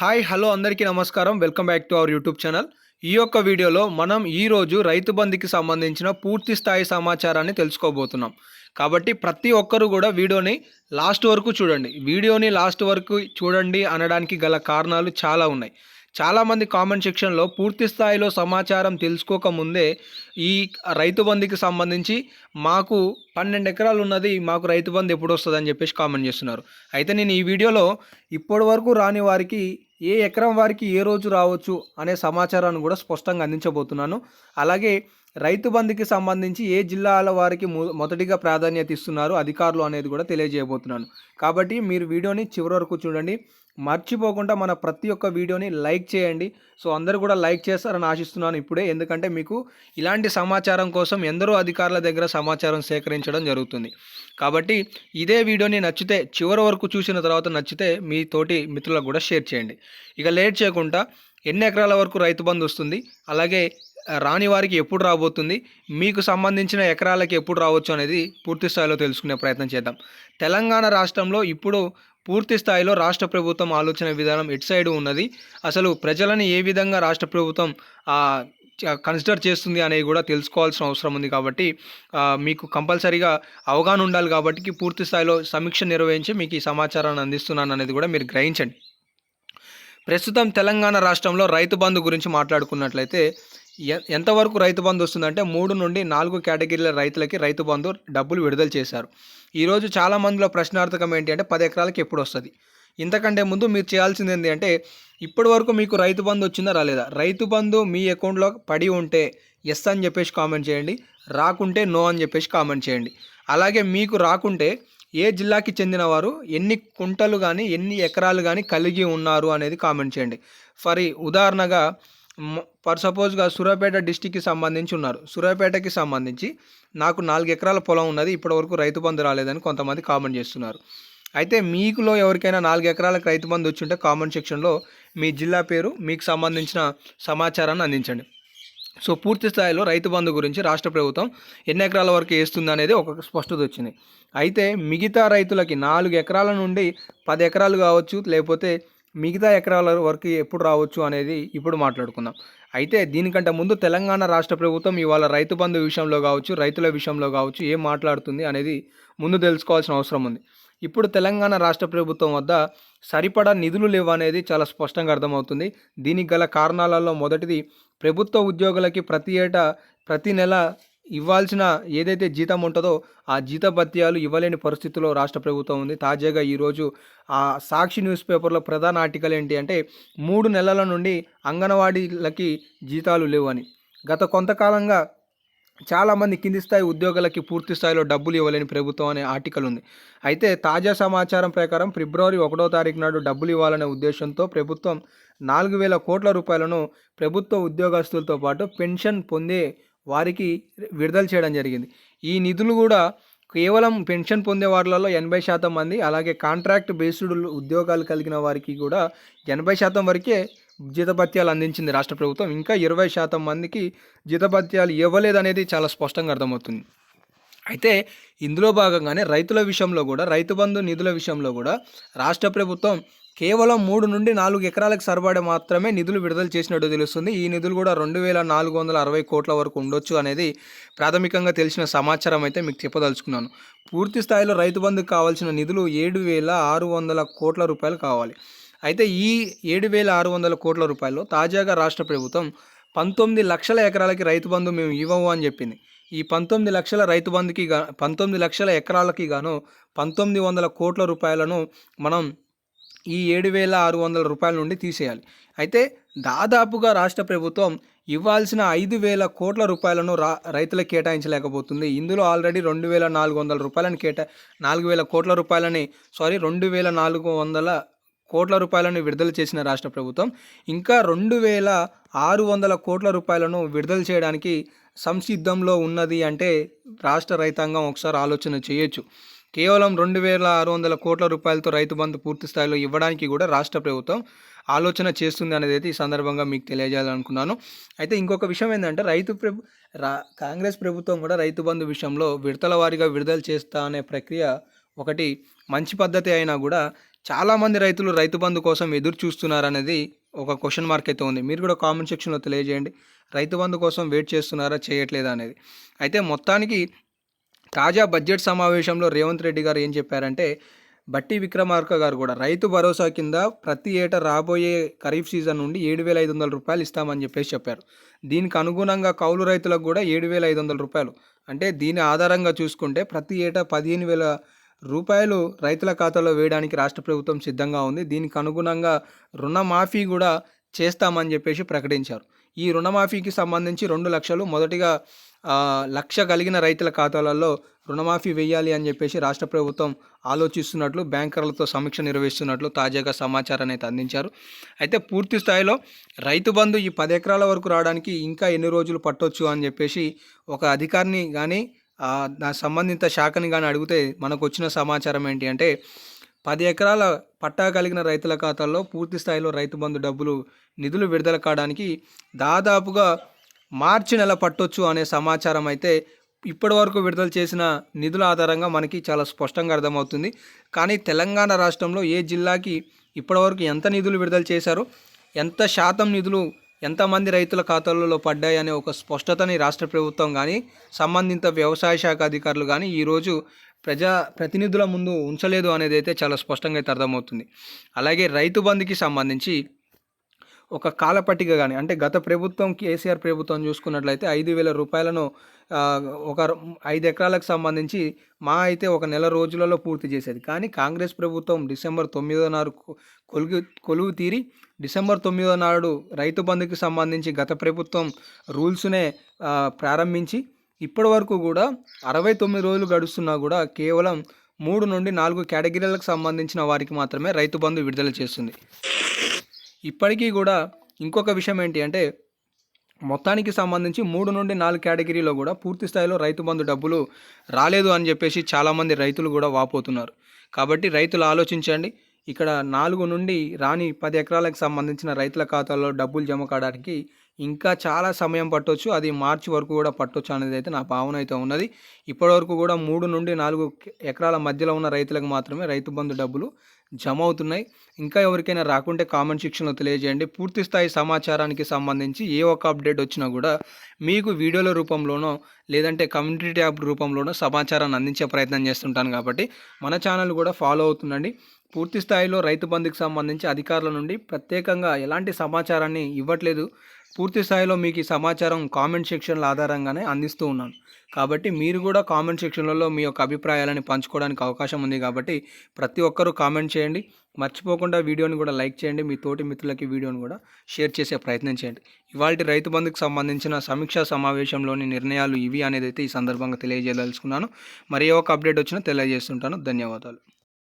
Hi hello అందరికీ నమస్కారం. Welcome back to our YouTube channel. ఈ యొక్క వీడియోలో మనం ఈరోజు రైతు బంధుకి సంబంధించిన పూర్తి స్థాయి సమాచారాన్ని తెలుసుకోబోతున్నాం. కాబట్టి ప్రతి ఒక్కరూ కూడా వీడియోని లాస్ట్ వరకు చూడండి. వీడియోని లాస్ట్ వరకు చూడండి అనడానికి గల కారణాలు చాలా ఉన్నాయి. చాలామంది కామెంట్ సెక్షన్లో పూర్తి స్థాయిలో సమాచారం తెలుసుకోకముందే ఈ రైతు బంధుకి సంబంధించి మాకు పన్నెండు ఎకరాలు ఉన్నది మాకు రైతు బంధు ఎప్పుడు వస్తుంది అని చెప్పేసి కామెంట్ చేస్తున్నారు. అయితే నేను ఈ వీడియోలో ఇప్పటి వరకు రాని వారికి ఏ ఎకరం వారికి ఏ రోజు రావచ్చు అనే సమాచారాన్ని కూడా స్పష్టంగా అందించబోతున్నాను. అలాగే రైతు బంధుకి సంబంధించి ఏ జిల్లాల వారికి మొ- మొదటిగా ప్రాధాన్యత ఇస్తున్నారు అధికారులు అనేది కూడా తెలియజేయబోతున్నాను. కాబట్టి మీరు వీడియోని చివరి వరకు చూడండి. మర్చిపోకుండా మన ప్రతి ఒక్క వీడియోని లైక్ చేయండి. సో అందరూ కూడా లైక్ చేస్తారని ఆశిస్తున్నాను ఇప్పుడే. ఎందుకంటే మీకు ఇలాంటి సమాచారం కోసం ఎందరో అధికారుల దగ్గర సమాచారం సేకరించడం జరుగుతుంది. కాబట్టి ఇదే వీడియోని నచ్చితే చివరి వరకు చూసిన తర్వాత నచ్చితే మీ తోటి మిత్రులకు కూడా షేర్ చేయండి. ఇక లేట్ చేయకుండా ఎన్ని ఎకరాల వరకు రైతు బంధు వస్తుంది? అలాగే రాని వారికి ఎప్పుడు రాబోతుంది? మీకు సంబంధించిన ఎకరాలకి ఎప్పుడు రావచ్చు అనేది పూర్తి స్థాయిలో తెలుసుకునే ప్రయత్నం చేద్దాం. తెలంగాణ రాష్ట్రంలో ఇప్పుడు పూర్తి స్థాయిలో రాష్ట్ర ప్రభుత్వం ఆలోచన విధానం ఎటు సైడ్ ఉన్నది? అసలు ప్రజలను ఏ విధంగా రాష్ట్ర ప్రభుత్వం కన్సిడర్ చేస్తుంది అనేది కూడా తెలుసుకోవాల్సిన అవసరం ఉంది కాబట్టి మీకు కంపల్సరీగా అవగాహన ఉండాలి కాబట్టి పూర్తి స్థాయిలో సమీక్ష నిర్వహించి మీకు ఈ సమాచారాన్ని అందిస్తున్నాను అనేది కూడా మీరు గ్రహించండి. ప్రస్తుతం తెలంగాణ రాష్ట్రంలో రైతు బంధు గురించి మాట్లాడుకున్నట్లయితే ఎంతవరకు రైతు బంధు వస్తుందంటే మూడు నుండి నాలుగు కేటగిరీల రైతులకి రైతు బంధు డబ్బులు విడుదల చేశారు. ఈరోజు చాలా మందిలో ప్రశ్నార్థకం ఏంటి అంటే పది ఎకరాలకి ఎప్పుడు వస్తుంది? ఇంతకంటే ముందు మీరు చేయాల్సింది ఏంటి అంటే ఇప్పటి వరకు మీకు రైతు బంధు వచ్చిందా రాలేదా? రైతు బంధు మీ అకౌంట్లో పడి ఉంటే ఎస్ అని చెప్పేసి కామెంట్ చేయండి రాకుంటే నో అని చెప్పేసి కామెంట్ చేయండి. అలాగే మీకు రాకుంటే ఏ జిల్లాకి చెందినవారు ఎన్ని కుంటలు కానీ ఎన్ని ఎకరాలు కానీ కలిగి ఉన్నారు అనేది కామెంట్ చేయండి. ఫర్ ఉదాహరణగా ఫర్ సపోజ్గా సూర్యాపేట డిస్టిక్కి సంబంధించి ఉన్నారు. సూర్యాపేటకి సంబంధించి నాకు నాలుగు ఎకరాల పొలం ఉన్నది. ఇప్పటివరకు రైతు బంధు రాలేదని కొంతమంది కామెంట్ చేస్తున్నారు. అయితే మీకులో ఎవరికైనా నాలుగు ఎకరాలకు రైతు బంధు వచ్చి ఉంటే కామెంట్ సెక్షన్లో మీ జిల్లా పేరు మీకు సంబంధించిన సమాచారాన్ని అందించండి. సో పూర్తి స్థాయిలో రైతు బంధు గురించి రాష్ట్ర ప్రభుత్వం ఎన్ని ఎకరాల వరకు వేస్తుంది అనేది ఒక స్పష్టత వచ్చింది. అయితే మిగతా రైతులకి నాలుగు ఎకరాల నుండి పది ఎకరాలు కావచ్చు లేకపోతే మిగతా ఎకరాల వరకు ఎప్పుడు రావచ్చు అనేది ఇప్పుడు మాట్లాడుకుందాం. అయితే దీనికంటే ముందు తెలంగాణ రాష్ట్ర ప్రభుత్వం ఇవాళ రైతు బంధు విషయంలో కావచ్చు రైతుల విషయంలో కావచ్చు ఏం మాట్లాడుతుంది అనేది ముందు తెలుసుకోవాల్సిన అవసరం ఉంది. ఇప్పుడు తెలంగాణ రాష్ట్ర ప్రభుత్వం వద్ద సరిపడా నిధులు లేవు అనేది చాలా స్పష్టంగా అర్థమవుతుంది. దీనికి గల కారణాలలో మొదటిది ప్రభుత్వ ఉద్యోగులకి ప్రతి ఏటా ప్రతి నెల ఇవ్వాల్సిన ఏదైతే జీతం ఉంటుందో ఆ జీతభత్యాలు ఇవ్వలేని పరిస్థితిలో రాష్ట్ర ప్రభుత్వం ఉంది. తాజాగా ఈరోజు ఆ సాక్షి న్యూస్ పేపర్లో ప్రధాన ఆర్టికల్ ఏంటి అంటే మూడు నెలల నుండి అంగన్వాడీలకి జీతాలు లేవని. గత కొంతకాలంగా చాలామంది కింది స్థాయి ఉద్యోగులకి పూర్తి స్థాయిలో డబ్బులు ఇవ్వలేని ప్రభుత్వం అనే ఆర్టికల్ ఉంది. అయితే తాజా సమాచారం ప్రకారం ఫిబ్రవరి ఒకటో తారీఖు నాడు డబ్బులు ఇవ్వాలనే ఉద్దేశంతో ప్రభుత్వం నాలుగు వేల కోట్ల రూపాయలను ప్రభుత్వ ఉద్యోగస్తులతో పాటు పెన్షన్ పొందే వారికి విడుదల చేయడం జరిగింది. ఈ నిధులు కూడా కేవలం పెన్షన్ పొందే వారిలలో ఎనభై శాతం మంది అలాగే కాంట్రాక్ట్ బేస్డ్ ఉద్యోగాలు కలిగిన వారికి కూడా ఎనభై శాతం వరకే జీతభత్యాలు అందించింది రాష్ట్ర ప్రభుత్వం. ఇంకా ఇరవై శాతం మందికి జీతభత్యాలు ఇవ్వలేదనేది చాలా స్పష్టంగా అర్థమవుతుంది. అయితే ఇందులో భాగంగానే రైతుల విషయంలో కూడా రైతు బంధు నిధుల విషయంలో కూడా రాష్ట్ర ప్రభుత్వం కేవలం మూడు నుండి నాలుగు ఎకరాలకు సరిపడే మాత్రమే నిధులు విడుదల చేసినట్టు తెలుస్తుంది. ఈ నిధులు కూడా రెండు వేల నాలుగు వందల అరవై కోట్ల వరకు ఉండొచ్చు అనేది ప్రాథమికంగా తెలిసిన సమాచారం అయితే మీకు చెప్పదలుచుకున్నాను. పూర్తి స్థాయిలో రైతు బంధుకు కావాల్సిన నిధులు ఏడు వేల ఆరు వందల కోట్ల రూపాయలు కావాలి. అయితే ఈ ఏడు వేల ఆరు వందల కోట్ల రూపాయలు తాజాగా రాష్ట్ర ప్రభుత్వం పంతొమ్మిది లక్షల ఎకరాలకి రైతు బంధు మేము ఇవ్వము అని చెప్పింది. ఈ పంతొమ్మిది లక్షల రైతు బంధుకి గా పంతొమ్మిది లక్షల ఎకరాలకి గాను పంతొమ్మిది వందల కోట్ల రూపాయలను మనం ఈ ఏడు వేల ఆరు వందల రూపాయల నుండి తీసేయాలి. అయితే దాదాపుగా రాష్ట్ర ప్రభుత్వం ఇవ్వాల్సిన ఐదు వేల కోట్ల రూపాయలను రా రైతులకు కేటాయించలేకపోతుంది. ఇందులో ఆల్రెడీ రెండు వేల నాలుగు వందల రూపాయలను కేటా నాలుగు వేల కోట్ల రూపాయలని సారీ రెండు వేల నాలుగు వందల కోట్ల రూపాయలను విడుదల చేసిన రాష్ట్ర ప్రభుత్వం ఇంకా రెండు వేల ఆరు వందల కోట్ల రూపాయలను విడుదల చేయడానికి సంసిద్ధంలో ఉన్నది అంటే రాష్ట్ర రైతాంగం ఒకసారి ఆలోచన చేయొచ్చు. కేవలం రెండు వేల ఆరు వందల కోట్ల రూపాయలతో రైతు బంధు పూర్తి స్థాయిలో ఇవ్వడానికి కూడా రాష్ట్ర ప్రభుత్వం ఆలోచన చేస్తుంది అనేది అయితే ఈ సందర్భంగా మీకు తెలియజేయాలనుకున్నాను. అయితే ఇంకొక విషయం ఏంటంటే రైతు ప్రభు రా కాంగ్రెస్ ప్రభుత్వం కూడా రైతు బంధు విషయంలో విడతల వారీగా విడుదల చేస్తా అనే ప్రక్రియ ఒకటి మంచి పద్ధతి అయినా కూడా చాలామంది రైతులు రైతు బంధు కోసం ఎదురు చూస్తున్నారనేది ఒక క్వశ్చన్ మార్క్ అయితే ఉంది. మీరు కూడా కామెంట్ సెక్షన్లో తెలియజేయండి. రైతు బంధు కోసం వెయిట్ చేస్తున్నారా చేయట్లేదా అనేది. అయితే మొత్తానికి తాజా బడ్జెట్ సమావేశంలో రేవంత్ రెడ్డి గారు ఏం చెప్పారంటే బట్టి విక్రమార్క గారు కూడా రైతు భరోసా కింద ప్రతి ఏటా రాబోయే ఖరీఫ్ సీజన్ నుండి ఏడు వేల ఐదు వందల రూపాయలు ఇస్తామని చెప్పేసి చెప్పారు. దీనికి అనుగుణంగా కౌలు రైతులకు కూడా ఏడు వేల ఐదు వందల రూపాయలు. అంటే దీని ఆధారంగా చూసుకుంటే ప్రతి ఏటా పదిహేను వేల రూపాయలు రైతుల ఖాతాలో వేయడానికి రాష్ట్ర ప్రభుత్వం సిద్ధంగా ఉంది. దీనికి అనుగుణంగా రుణమాఫీ కూడా చేస్తామని చెప్పేసి ప్రకటించారు. ఈ రుణమాఫీకి సంబంధించి రెండు లక్షలు మొదటిగా లక్ష కలిగిన రైతుల ఖాతాలలో రుణమాఫీ వేయాలి అని చెప్పేసి రాష్ట్ర ప్రభుత్వం ఆలోచిస్తున్నట్లు బ్యాంకర్లతో సమీక్ష నిర్వహిస్తున్నట్లు తాజాగా సమాచారాన్ని అయితే అందించారు. అయితే పూర్తి స్థాయిలో రైతు బంధు ఈ పది ఎకరాల వరకు రావడానికి ఇంకా ఎన్ని రోజులు పట్టొచ్చు అని చెప్పేసి ఒక అధికారిని కానీ నా సంబంధిత శాఖని కానీ అడిగితే మనకు వచ్చిన సమాచారం ఏంటి అంటే పది ఎకరాల పట్టా కలిగిన రైతుల ఖాతాల్లో పూర్తి స్థాయిలో రైతు బంధు డబ్బులు నిధులు విడుదల కావడానికి దాదాపుగా మార్చి నెల పట్టొచ్చు అనే సమాచారం అయితే ఇప్పటి వరకు విడుదల చేసిన నిధుల ఆధారంగా మనకి చాలా స్పష్టంగా అర్థమవుతుంది. కానీ తెలంగాణ రాష్ట్రంలో ఏ జిల్లాకి ఇప్పటివరకు ఎంత నిధులు విడుదల చేశారో ఎంత శాతం నిధులు ఎంతమంది రైతుల ఖాతాలలో పడ్డాయనే ఒక స్పష్టతని రాష్ట్ర ప్రభుత్వం కానీ సంబంధిత వ్యవసాయ శాఖ అధికారులు కానీ ఈరోజు ప్రజా ప్రతినిధుల ముందు ఉంచలేదు అనేది అయితే చాలా స్పష్టంగా అయితే అర్థమవుతుంది. అలాగే రైతు బంధుకి సంబంధించి ఒక కాలపట్టిక కానీ అంటే గత ప్రభుత్వం కేసీఆర్ ప్రభుత్వం చూసుకున్నట్లయితే ఐదు వేల రూపాయలను ఒక ఐదు ఎకరాలకు సంబంధించి మా అయితే ఒక నెల రోజులలో పూర్తి చేసేది. కానీ కాంగ్రెస్ ప్రభుత్వం డిసెంబర్ తొమ్మిదో నాడు కొలుగు కొలువు తీరి డిసెంబర్ తొమ్మిదో నాడు రైతు బంధుకి సంబంధించి గత ప్రభుత్వం రూల్స్నే ప్రారంభించి ఇప్పటి వరకు కూడా అరవై తొమ్మిది రోజులు గడుస్తున్నా కూడా కేవలం మూడు నుండి నాలుగు కేటగిరీలకు సంబంధించిన వారికి మాత్రమే రైతు బంధు విడుదల చేస్తుంది. ఇప్పటికీ కూడా ఇంకొక విషయం ఏంటి అంటే మొత్తానికి సంబంధించి మూడు నుండి నాలుగు కేటగిరీలో కూడా పూర్తి స్థాయిలో రైతు బంధు డబ్బులు రాలేదు అని చెప్పేసి చాలామంది రైతులు కూడా వాపోతున్నారు. కాబట్టి రైతులు ఆలోచించండి. ఇక్కడ నాలుగు నుండి రాని పది ఎకరాలకు సంబంధించిన రైతుల ఖాతాల్లో డబ్బులు జమ కావడానికి ఇంకా చాలా సమయం పట్టొచ్చు. అది మార్చి వరకు కూడా పట్టొచ్చు అనేది అయితే నా భావన అయితే ఉన్నది. ఇప్పటివరకు కూడా మూడు నుండి నాలుగు ఎకరాల మధ్యలో ఉన్న రైతులకు మాత్రమే రైతు బంధు డబ్బులు జమ అవుతున్నాయి ఇంకా ఎవరికైనా రాకుంటే కామెంట్ సెక్షన్లో తెలియజేయండి. పూర్తి స్థాయి సమాచారానికి సంబంధించి ఏ ఒక్క అప్డేట్ వచ్చినా కూడా మీకు వీడియోల రూపంలోనో లేదంటే కమ్యూనిటీ ట్యాబ్ రూపంలోనో సమాచారాన్ని అందించే ప్రయత్నం చేస్తుంటాను కాబట్టి మన ఛానల్ కూడా ఫాలో అవుతుందండి పూర్తి స్థాయిలో రైతు బంధుకి సంబంధించి అధికారుల నుండి ప్రత్యేకంగా ఎలాంటి సమాచారాన్ని ఇవ్వట్లేదు. పూర్తి స్థాయిలో మీకు ఈ సమాచారం కామెంట్ సెక్షన్ల ఆధారంగానే అందిస్తూ ఉన్నాను. కాబట్టి మీరు కూడా కామెంట్ సెక్షన్లలో మీ యొక్క అభిప్రాయాలని పంచుకోవడానికి అవకాశం ఉంది కాబట్టి ప్రతి ఒక్కరూ కామెంట్ చేయండి. మర్చిపోకుండా వీడియోని కూడా లైక్ చేయండి. మీ తోటి మిత్రులకి వీడియోని కూడా షేర్ చేసే ప్రయత్నం చేయండి. ఇవాళ రైతు బంధుకు సంబంధించిన సమీక్షా సమావేశంలోని నిర్ణయాలు ఇవి అనేది అయితే ఈ సందర్భంగా తెలియజేయదలుచుకున్నాను. మరి ఏ ఒక అప్డేట్ వచ్చినా తెలియజేస్తుంటాను. ధన్యవాదాలు.